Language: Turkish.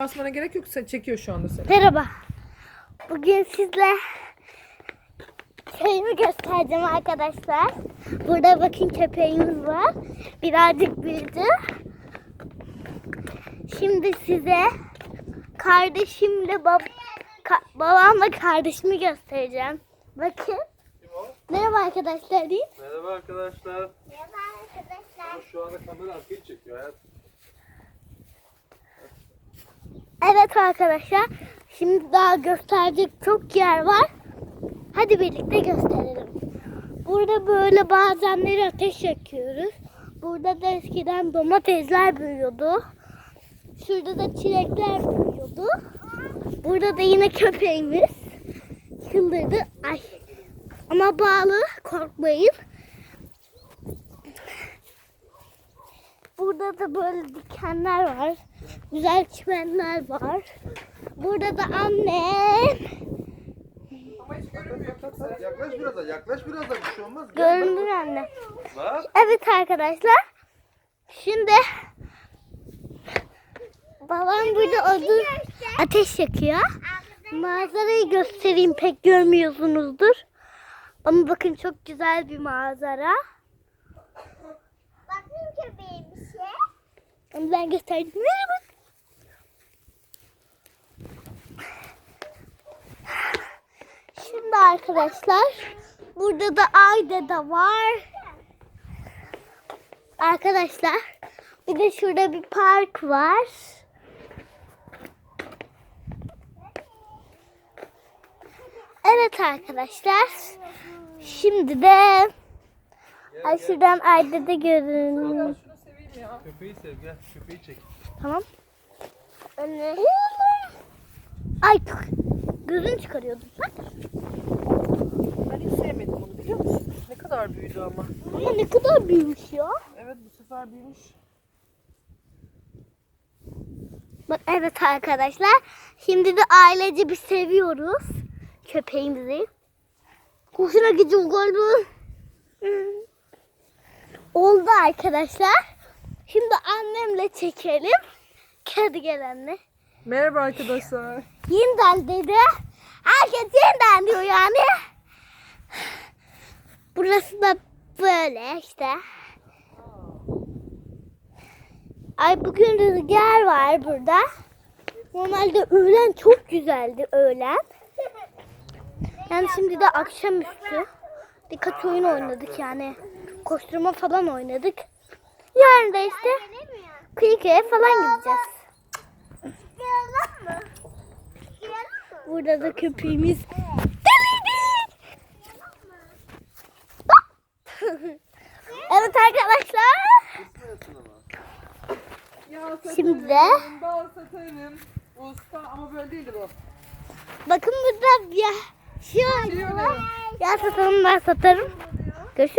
Basmana gerek yok. Çekiyor şu anda seni. Merhaba. Bugün sizle köyümü göstereceğim arkadaşlar. Burada bakın köpeğimiz var. Birazcık büyüdü. Şimdi size kardeşimle bab ka- babamla kardeşimi göstereceğim. Bakın. Merhaba arkadaşlar değil. Merhaba arkadaşlar. Merhaba arkadaşlar. Ama şu anda kamera arkayı çekiyor hayat. Evet arkadaşlar. Şimdi daha gösterecek çok yer var. Hadi birlikte gösterelim. Burada böyle bazenleri ateş yakıyoruz. Burada da eskiden domatesler büyüyordu. Şurada da çilekler büyüyordu. Burada da yine köpeğimiz çıldırdı. Ay. Ama bağlı korkmayın. Burada da böyle dikenler var. Güzel çimenler var. Burada da annem. Yaklaş biraz daha, yaklaş biraz daha bir şey olmaz. Gel, Göründür anne. Bak. Evet arkadaşlar. Şimdi babam burada odun ateş yakıyor. Manzarayı göstereyim pek görmüyorsunuzdur. Ama bakın çok güzel bir manzara. Bakın şey. Onu ben gösterdim. Şimdi arkadaşlar burada da Ayda da var. Arkadaşlar bir de şurada bir park var. Evet arkadaşlar. Şimdi de Ay şuradan Ayda da görün. Ya. Köpeği sev gel, köpeği çek. Tamam. Önüne. Ay gözünü çıkarıyordum. Bak. Ben hiç sevmedim onu biliyor musun? Ne kadar büyüdü ama. Ama ne kadar büyümüş ya. Evet bu sefer büyümüş. Bak evet arkadaşlar. Şimdi de ailece bir seviyoruz köpeğimizi. Hoşuna gidiyor galiba. Oldu arkadaşlar. Şimdi annemle çekelim. Hadi gel anne. Merhaba arkadaşlar. Yeniden dedi. Herkes yeniden diyor yani. Burası da böyle işte. Ay bugün rüzgar var burada. Normalde öğlen çok güzeldi öğlen. Yani şimdi de akşamüstü. Birkaç oyun oynadık yani. Koşturma falan oynadık. Yarın da işte Kıyıköy'e falan gideceğiz. Burada da köpeğimiz deliydi. evet arkadaşlar. Ya satarım, Şimdi de bal satarım. Usta ama böyle değildi bu. bakın burada bir şey var. öyle. Ya satarım ben satarım. Görüşürüz.